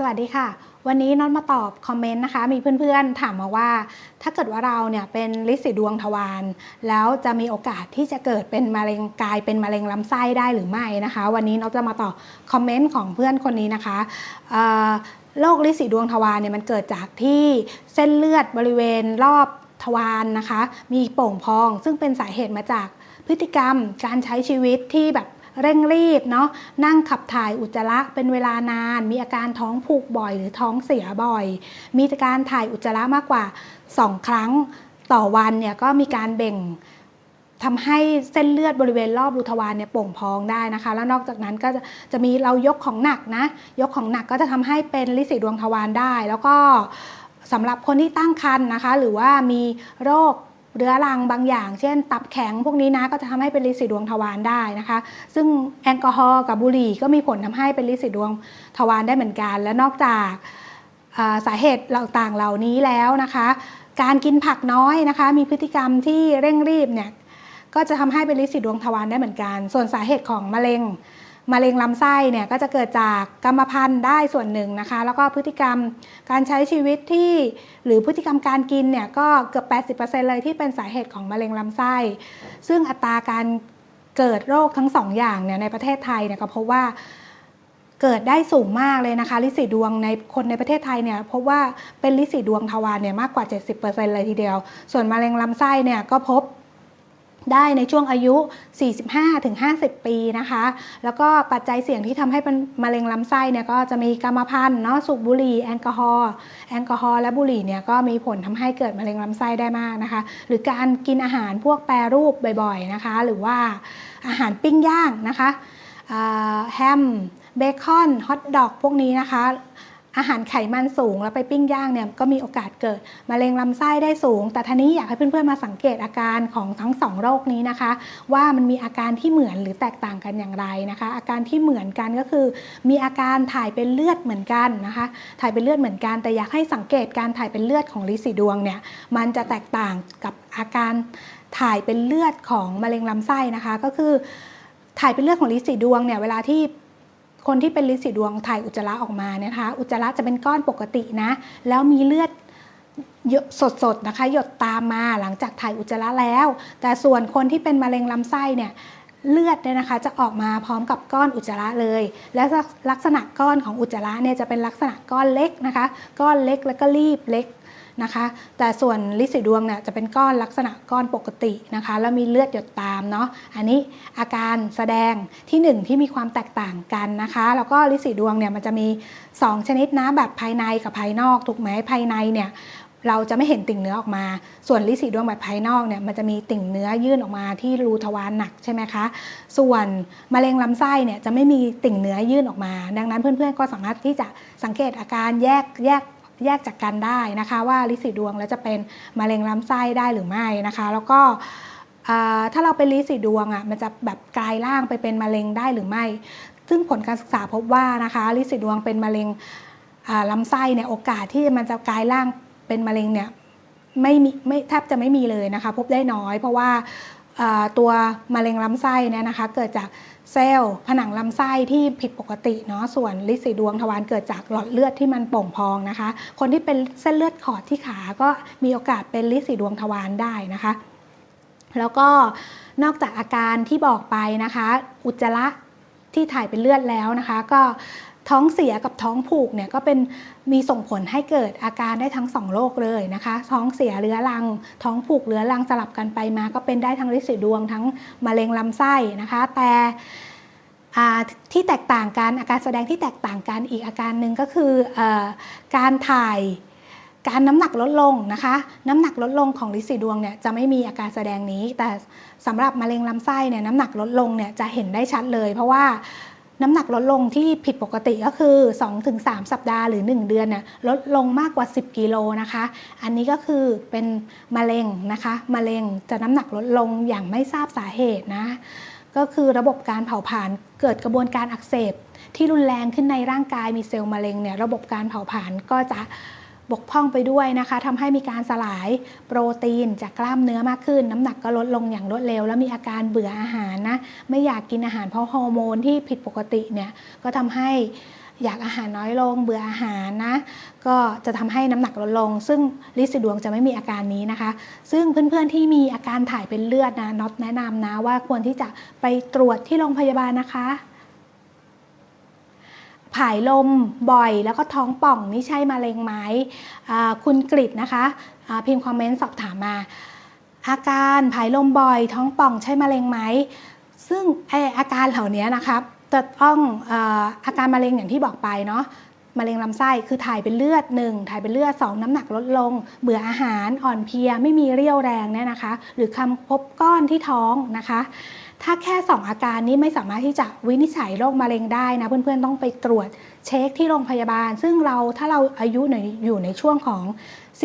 สวัสดีค่ะ วันนี้นอตมาตอบคอมเมนต์นะคะ มีเพื่อนๆถามมาว่า ถ้าเกิดว่าเราเนี่ยเป็นลิสีดวงทวารแล้วจะมีโอกาสที่จะเกิดเป็นมะเร็งกายเป็นมะเร็งลำไส้ได้หรือไม่นะคะ วันนี้นอตจะมาตอบคอมเมนต์ของเพื่อนคนนี้นะคะโรคลิสีดวงทวารเนี่ยมันเกิดจากที่เส้นเลือดบริเวณรอบทวารนะคะ มีโป่งพองซึ่งเป็นสาเหตุมาจากพฤติกรรมการใช้ชีวิตที่แบบ เร่งรีบเนาะนั่งขับถ่ายอุจจาระเป็นเวลานาน มีอาการท้องผูกบ่อย หรือท้องเสียบ่อย มีการถ่ายอุจจาระมากกว่า 2 ครั้งต่อวันเนี่ยก็มีการเบ่งทำให้เส้นเลือดบริเวณรอบรูทวารเนี่ยโป่งพองได้นะคะ แล้วนอกจากนั้นก็จะจะมีเรายกของหนักนะ ยกของหนักก็จะทำให้เป็นลิสีดวงทวารได้ แล้วก็สำหรับคนที่ตั้งครรภ์นะคะ หรือว่ามีโรค เรื้อรังบางอย่าง เช่น ตับแข็งพวกนี้นะก็จะทำให้เป็นลิสีดวงทวารได้นะคะ ซึ่งแอลกอฮอล์กับบุหรี่ก็มีผลทำให้เป็นลิสีดวงทวารได้เหมือนกัน และนอกจากสาเหตุต่างๆเหล่านี้แล้วนะคะ การกินผักน้อยนะคะ มีพฤติกรรมที่เร่งรีบเนี่ยก็จะทำให้เป็นลิสีดวงทวารได้เหมือนกัน ส่วนสาเหตุของมะเร็ง มะเร็งลำไส้เนี่ยก็จะเกิดจากกรรมพันธุ์ได้ส่วนหนึ่งนะคะ แล้วก็พฤติกรรมการใช้ชีวิตที่หรือพฤติกรรมการกินเนี่ยก็เกือบ 80%เลยที่เป็นสาเหตุของมะเร็งลำไส้ ซึ่งอัตราการเกิดโรคทั้งสองอย่างเนี่ยในประเทศไทยเนี่ยก็พบว่าเกิดได้สูงมากเลยนะคะลิสีดวงในคนในประเทศไทยเนี่ยพบว่าเป็นลิสีดวงทวารเนี่ยมากกว่า 70%เลยทีเดียว ส่วนมะเร็งลำไส้เนี่ยก็พบ ได้ในช่วงอายุ 45-50 ปีนะคะ แล้วก็ปัจจัยเสี่ยงที่ทำให้เป็นมะเร็งลำไส้เนี่ยก็จะมีกรรมพันธุ์เนาะสูบบุหรี่แอลกอฮอล์แอลกอฮอล์และบุหรี่เนี่ยก็มีผลทำให้เกิดมะเร็งลำไส้ได้มากนะคะ หรือการกินอาหารพวกแปรรูปบ่อยๆนะคะ หรือว่าอาหารปิ้งย่างนะคะแฮมเบคอนฮอทดอกพวกนี้นะคะ อาหารไขมันสูงแล้วไปปิ้งย่างเนี่ยก็มีโอกาสเกิดมะเร็งลำไส้ได้สูง แต่ทีนี้อยากให้เพื่อนๆมาสังเกตอาการของทั้งสองโรคนี้นะคะ ว่ามันมีอาการที่เหมือนหรือแตกต่างกันอย่างไรนะคะ อาการที่เหมือนกันก็คือ มีอาการถ่ายเป็นเลือดเหมือนกันนะคะ ถ่ายเป็นเลือดเหมือนกัน แต่อยากให้สังเกตการถ่ายเป็นเลือดของลินสีดวงเนี่ยมันจะแตกต่างกับอาการถ่ายเป็นเลือดของมะเร็งลำไส้นะคะ ก็คือถ่ายเป็นเลือดของลินสีดวงเนี่ยเวลาที่ คนที่เป็นลินสีดวงถ่ายอุจจาระออกมาเนยนะคะ อุจจาระจะเป็นก้อนปกตินะ แล้วมีเลือดหยดสดๆนะคะ หยดตามมาหลังจากถ่ายอุจจาระแล้ว แต่ส่วนคนที่เป็นมะเร็งลำไส้เนี่ยเลือดเนี่ยนะคะจะออกมาพร้อมกับก้อนอุจจาระเลย และลักษณะก้อนของอุจจาระเนี่ยจะเป็นลักษณะก้อนเล็กนะคะ ก้อนเล็กแล้วก็รีบเล็ก นะคะ แต่ส่วนลิสีดวงเนี่ยจะเป็นก้อนลักษณะก้อนปกตินะคะ แล้วมีเลือดหยดตามเนาะ อันนี้อาการแสดงทีหนึ่1 ที่มีความแตกต่างกันนะคะ แล้วก็ลิสีดวงเนี่ยมันจะมี 2 ชนิดนะแบบภายในกับภายนอกถูกไหมภายในเนี่ยเราจะไม่เห็นติ่งเนื้อออกมา ส่วนลิสีดวงแบบภายนอกเนี่ยมันจะมีติ่งเนื้อยื่นออกมาที่รูทวารหนักใช่ไหมคะ ส่วนมะเร็งลำไส้เนี่ยจะไม่มีติ่งเนื้อยื่นออกมา ดังนั้นเพื่อนๆก็สามารถที่จะสังเกตอาการแยกแยก แยกจากกันได้นะคะ ว่าลิสีดวงแล้วจะเป็นมะเร็งลำไส้ได้หรือไม่นะคะ แล้วก็ถ้าเราเป็นลิสีดวงอะมันจะแบบกลายร่างไปเป็นมะเร็งได้หรือไม่ ซึ่งผลการศึกษาพบว่านะคะลิสีดวงเป็นมะเร็งลำไส้เนี่ยโอกาสที่มันจะกลายร่างเป็นมะเร็งเนี่ยไม่มีไม่แทบจะไม่มีเลยนะคะ พบได้น้อย เพราะว่า ตัวมะเร็งลำไส้เนี่ยนะคะ เกิดจากเซลล์ผนังลำไส้ที่ผิดปกติเนาะส่วนลิสีดวงทวารเกิดจากหลอดเลือดที่มันโป่งพองนะคะ คนที่เป็นเส้นเลือดขอดที่ขาก็มีโอกาสเป็นลิสีดวงทวารได้นะคะ แล้วก็นอกจากอาการที่บอกไปนะคะ อุจจาระที่ถ่ายเป็นเลือดแล้วนะคะ ก็ ท้องเสียกับท้องผูกเนี่ยก็เป็นมีส่งผลให้เกิดอาการได้ทั้งสองโรคเลยนะคะ ท้องเสียเรื้อรัง ท้องผูกเรื้อรังสลับกันไปมา ก็เป็นได้ทั้งลินสีดวงทั้งมะเร็งลำไส้นะคะ แต่ที่แตกต่างกันอาการแสดงที่แตกต่างกันอีกอาการหนึ่งก็คืออการถ่ายการน้ำหนักลดลงนะคะ น้ำหนักลดลงของลินสีดวงเนี่ยจะไม่มีอาการแสดงนี้ แต่สำหรับมะเร็งลำไส้เนี่ยน้ำหนักลดลงเนี่ยจะเห็นได้ชัดเลย เพราะว่า น้ำหนักลดลงที่ผิดปกติก็คือ 2-3 สัปดาห์หรือ 1 เดือนน่ยลดลงมากกว่า 10 กิโลนะคะ อันนี้ก็คือเป็นมะเร็งนะคะมะเร็งจะน้ำหนักลดลงอย่างไม่ทราบสาเหตุนะ ก็คือระบบการเผาผลาญเกิดกระบวนการอักเสบที่รุนแรงขึ้นในร่างกายมีเซลล์มะเร็งเนี่ยระบบการเผาผลาญก็จะ บกพร่องไปด้วยนะคะทำให้มีการสลายโปรตีนจากกล้ามเนื้อมากขึ้น น้ำหนักก็ลดลงอย่างรวดเร็ว แล้วมีอาการเบื่ออาหารนะไม่อยากกินอาหารเพราะฮอร์โมนที่ผิดปกติเนี่ยก็ทำให้อยากอาหารน้อยลง เบื่ออาหารนะ ก็จะทำให้น้ำหนักลดลง ซึ่งลิซิดวงจะไม่มีอาการนี้นะคะ ซึ่งเพื่อนๆที่มีอาการถ่ายเป็นเลือดนะน็อตแนะนำนะว่าควรที่จะไปตรวจที่โรงพยาบาลนะคะ ผายลมบ่อยแล้วก็ท้องป่องนี่ใช่มะเร็งไหมคุณกริดนะคะพิมพ์คอมเมนต์สอบถามมา อาการผายลมบ่อย ท้องป่องใช่มะเร็งไหมซึ่งไออาการเหล่านี้นะครับจะต้องอออาการมะเร็งอย่างที่บอกไปเนาะมะเร็งลำไส้คือถ่ายเป็นเลือด 1 ถ่ายเป็นเลือด 2 น้ำหนักลดลง เบื่ออาหารอ่อนเพลียไม่มีเรี่ยวแรงเนี่ยนะคะ หรือคำพบก้อนที่ท้องนะคะ ถ้าแค่ 2 อาการนี้ไม่สามารถที่จะวินิจฉัยโรคมะเร็งได้นะ เพื่อนๆต้องไปตรวจเช็คที่โรงพยาบาล ซึ่งเราถ้าเราอายุในอยู่ในช่วงของ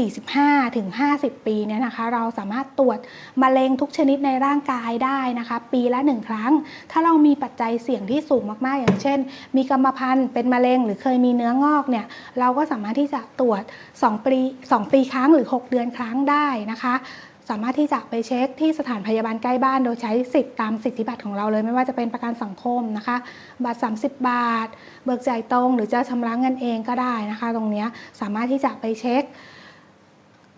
45 ถึง 50 ปีเนี่ยนะคะ เราสามารถตรวจมะเร็งทุกชนิดในร่างกายได้นะคะ ปีละ 1 ครั้ง ถ้าเรามีปัจจัยเสี่ยงที่สูงมากๆ อย่างเช่น มีกรรมพันธุ์เป็นมะเร็งหรือเคยมีเนื้องอกเนี่ยเราก็สามารถที่จะตรวจ 2 ปี 2 ปีครั้งหรือ 6 เดือนครั้งได้นะคะ สามารถที่จะไปเช็คที่สถานพยาบาลใกล้บ้าน โดยใช้สิทธิ์ตามสิทธิบัตรของเราเลย ไม่ว่าจะเป็นประกันสังคมนะคะบัตร 30 บาท เบิกจ่ายตรง หรือจะชำระเงินเองก็ได้นะคะ ตรงนี้สามารถที่จะไปเช็ค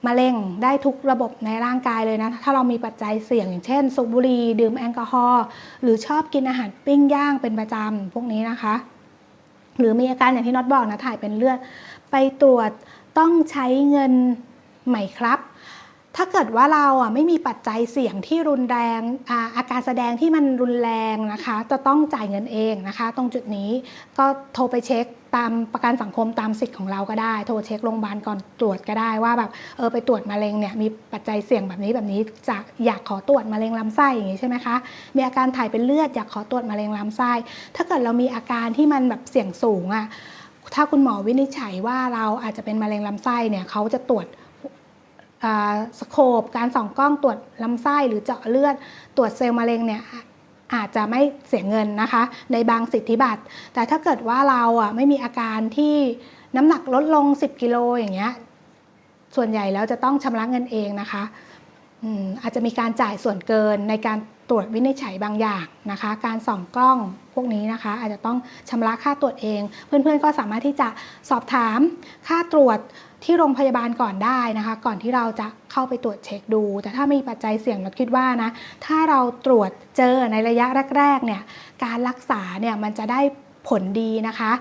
มะเร็งได้ทุกระบบในร่างกายเลยนะ ถ้าเรามีปัจจัยเสี่ยงอย่างเช่น สูบบุหรี่ดื่มแอลกอฮอล์หรือชอบกินอาหารปิ้งย่างเป็นประจำพวกนี้นะคะ หรือมีอาการอย่างที่น็อตบอกนะถ่ายเป็นเลือด ไปตรวจต้องใช้เงินไหมครับ ถ้าเกิดว่าเราอะไม่มีปัจจัยเสี่ยงที่รุนแรงอาอาการแสดงที่มันรุนแรงนะคะ จะต้องจ่ายเงินเองนะคะ ตรงจุดนี้ก็โทรไปเช็คตามประกันสังคมตามสิทธิ์ของเราก็ได้ โทรเช็คโรงพยาบาลก่อนตรวจก็ได้ว่าแบบเออไปตรวจมะเร็งเนี่ยมีปัจจัยเสี่ยงแบบนี้แบบนี้จะอยากขอตรวจมะเร็งลำไส้อย่างนี้ใช่ไหมคะมีอาการถ่ายเป็นเลือดอยากขอตรวจมะเร็งลำไส้ ถ้าเกิดเรามีอาการที่มันแบบเสี่ยงสูงอะถ้าคุณหมอวินิจฉัยว่าเราอาจจะเป็นมะเร็งลำไส้เนี่ยเขาจะตรวจ สโคปการส่องกล้องตรวจลำไส้หรือเจาะเลือด ตรวจเซลล์มะเร็งเนี่ยอาจจะไม่เสียเงินนะคะ ในบางสิทธิบัตร แต่ถ้าเกิดว่าเราอะไม่มีอาการที่น้ำหนักลดลง 10 กิโลอย่างเงี้ยส่วนใหญ่แล้วจะต้องชำระเงินเองนะคะออาจจะมีการจ่ายส่วนเกินในการ ตรวจวินิจฉัยบางอย่างนะคะ การส่องกล้องพวกนี้นะคะ อาจจะต้องชำระค่าตรวจเอง เพื่อนๆก็สามารถที่จะสอบถามค่าตรวจที่โรงพยาบาลก่อนได้นะคะ ก่อนที่เราจะเข้าไปตรวจเช็คดู แต่ถ้ามีปัจจัยเสี่ยงเราคิดว่านะถ้าเราตรวจเจอในระยะแรกๆเนี่ยการรักษาเนี่ยมันจะได้ผลดีนะคะ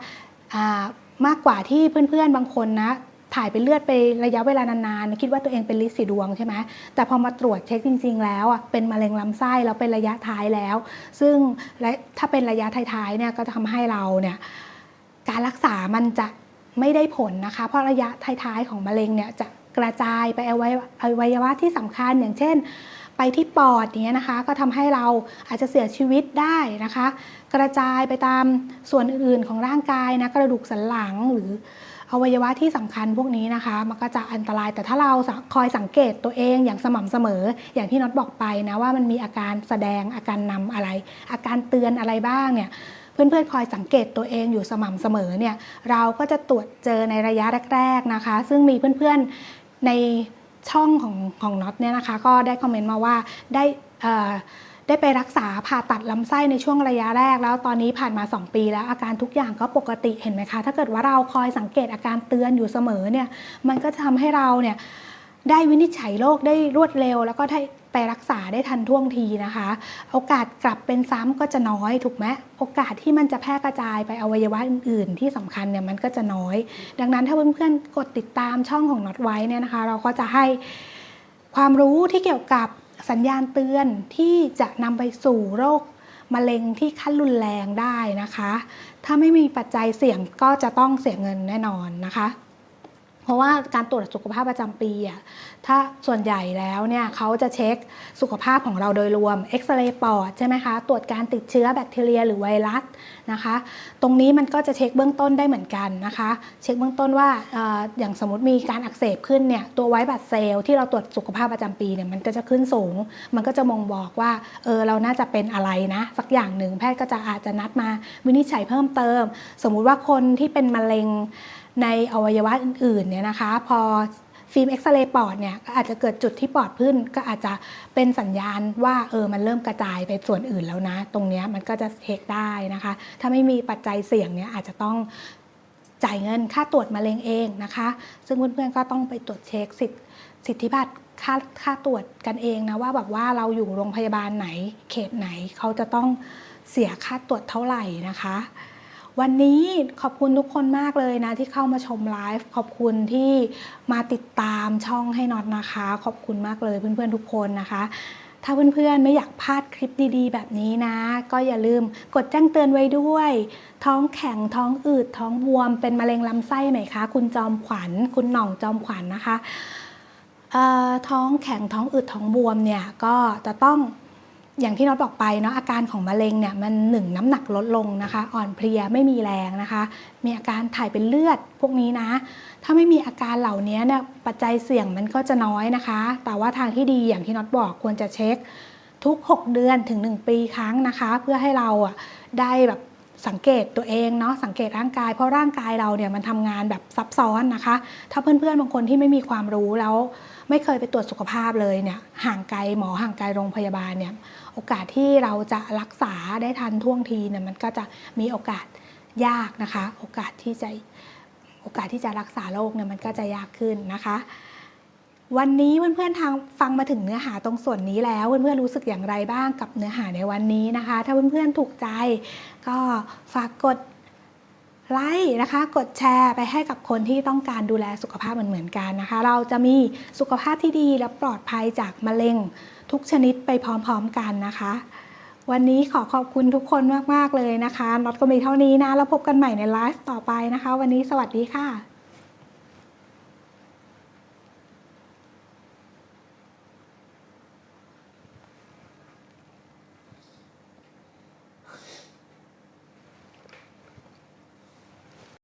มากกว่าที่เพื่อนๆบางคนนะ ถ่ายเป็นเลือดไประยะเวลานานๆ คิดว่าตัวเองเป็นลิสีดวงใช่ไหมแต่พอมาตรวจเช็คจริง ๆ แล้วอะเป็นมะเร็งลำไส้แล้วเป็นระยะท้ายแล้ว ซึ่งและถ้าเป็นระยะท้ายๆเนี่ยก็จะทำให้เราเนี่ยการรักษามันจะไม่ได้ผลนะคะ เพราะระยะท้ายๆของมะเร็งเนี่ยจะกระจายไปอวัยวะอวัยวะที่สำคัญอย่างเช่นไปที่ปอดอย่างเงี้ยนะคะ ก็ทำให้เราอาจจะเสียชีวิตได้นะคะ กระจายไปตามส่วนอื่นๆของร่างกายนะกระดูกสันหลังหรือ อวัยวะที่สำคัญพวกนี้นะคะ มันก็จะอันตรายแต่ถ้าเราคอยสังเกตตัวเองอย่างสม่ำเสมอ อย่างที่น็อตบอกไปนะว่ามันมีอาการแสดงอาการนำอะไร อาการเตือนอะไรบ้างเนี่ยเพื่อนๆ คอยสังเกตตัวเองอยู่สม่ำเสมอเนี่ยเราก็จะตรวจเจอในระยะแรก ๆนะคะ ซึ่งมีเพื่อนๆในช่องของของน็อตเนี่ยนะคะ ก็ได้คอมเมนต์มาว่าได้อ่อ ได้ไปรักษาผ่าตัดลำไส้ในช่วงระยะแรก แล้วตอนนี้ผ่านมา 2 ปีแล้วอาการทุกอย่างก็ปกติเห็นไหมคะ ถ้าเกิดว่าเราคอยสังเกตอาการเตือนอยู่เสมอเนี่ยมันก็จะทำให้เราเนี่ยได้วินิจฉัยโรคได้รวดเร็ว แล้วก็ได้ไปรักษาได้ทันท่วงทีนะคะ โอกาสกลับเป็นซ้ำก็จะน้อยถูกไหมโอกาสที่มันจะแพร่กระจายไปอวัยวะอื่น ๆ ที่สำคัญเนี่ยมันก็จะน้อย ดังนั้นถ้าเพื่อนๆกดติดตามช่องของน็อตไว้เนี่ยนะคะ เราก็จะให้ความรู้ที่เกี่ยวกับ สัญญาณเตือนที่จะนำไปสู่โรคมะเร็งที่ขั้นรุนแรงได้นะคะ ถ้าไม่มีปัจจัยเสี่ยงก็จะต้องเสียเงินแน่นอนนะคะ ราะว่าการตรวจสุขภาพประจำปีอะถ้าส่วนใหญ่แล้วเนี่ยเขาจะเช็คสุขภาพของเราโดยรวมเอ็กซเรย์ปอดใช่ไหมคะตรวจการติดเชื้อแบคทีเรีย หรือไวรัสนะคะ ตรงนี้มันก็จะเช็คเบื้องต้นได้เหมือนกันนะคะ เช็คเบื้องต้นว่าอออย่างสมมติมีการอักเสบขึ้นเนี่ยตัวไวท์บัตเซลล์ที่เราตรวจสุขภาพประจำปีเนี่ยมันก็จะขึ้นสูง มันก็จะมองบอกว่าเออเราน่าจะเป็นอะไรนะสักอย่างหนึ่งแพทย์ก็จะอาจจะนัดมาวินิจฉัยเพิ่มเติม สมมุติว่าคนที่เป็นมะเร็ง ในอวัยวะอื่นๆเนี่ยนะคะ พอฟิล์มเอ็กซเรย์ปอดเนี่ยก็อาจจะเกิดจุดที่ปอดขึ้นก็อาจจะเป็นสัญญาณว่าเออมันเริ่มกระจายไปส่วนอื่นแล้วนะ ตรงเนี้ยมันก็จะเช็คได้นะคะ ถ้าไม่มีปัจจัยเสี่ยงเนี่ยอาจจะต้องจ่ายเงินค่าตรวจมะเร็งเองนะคะ ซึ่งเพื่อนๆก็ต้องไปตรวจเช็คสิทธิสิทธิบัตรค่าค่าตรวจกันเองนะว่าแบบว่าเราอยู่โรงพยาบาลไหนเขตไหนเขาจะต้องเสียค่าตรวจเท่าไหร่นะคะ วันนี้ขอบคุณทุกคนมากเลยนะที่เข้ามาชมไลฟ์ขอบคุณที่มาติดตามช่องให้น็อตนะคะ ขอบคุณมากเลยเพื่อนๆทุกคนนะคะ ถ้าเพื่อนๆไม่อยากพลาดคลิปดีๆ แบบนี้นะ ก็อย่าลืมกดแจ้งเตือนไว้ด้วย ท้องแข็งท้องอืดท้องบวมเป็นมะเร็งลำไส้ไหมคะ คุณจอมขวัญ คุณหน่องจอมขวัญนะคะท้องแข็งท้องอืดท้องบวมเนี่ยก็จะต้อง อย่างที่น็อตบอกไปเนาะอาการของมะเร็งเนี่ยมันหนึ่งน้ำหนักลดลงนะคะ อ่อนเพลียไม่มีแรงนะคะ มีอาการถ่ายเป็นเลือดพวกนี้นะ ถ้าไม่มีอาการเหล่านี้เนี่ยปัจจัยเสี่ยงมันก็จะน้อยนะคะ แต่ว่าทางที่ดีอย่างที่น็อตบอกควรจะเช็คทุก 6 เดือนถึง 1 ปีครั้งนะคะ เพื่อให้เราอะได้แบบสังเกตตัวเองเนาะสังเกตร่างกาย เพราะร่างกายเราเนี่ยมันทำงานแบบซับซ้อนนะคะ ถ้าเพื่อนๆบางคนที่ไม่มีความรู้แล้ว ไม่เคยไปตรวจสุขภาพเลยเนี่ยห่างไกลหมอห่างไกลโรงพยาบาลเนี่ย โอกาสที่เราจะรักษาได้ทันท่วงทีเนี่ยมันก็จะมีโอกาสยากนะคะ โอกาสที่จะโอกาสที่จะรักษาโรคเนี่ยมันก็จะยากขึ้นนะคะ วันนี้เพื่อนๆทางฟังมาถึงเนื้อหาตรงส่วนนี้แล้วเพื่อนๆรู้สึกอย่างไรบ้างกับเนื้อหาในวันนี้นะคะ ถ้าเพื่อนๆถูกใจก็ฝากกดไลค์นะคะ กดแชร์ไปให้กับคนที่ต้องการดูแลสุขภาพเหมือนๆกันนะคะ เราจะมีสุขภาพที่ดีและปลอดภัยจากมะเร็ง ทุกชนิดไปพร้อมๆกันนะคะ วันนี้ขอขอบคุณทุกคนมากๆเลยนะคะน็อตก็มีเท่านี้นะ แล้วพบกันใหม่ในไลฟ์ต่อไปนะคะ วันนี้สวัสดีค่ะ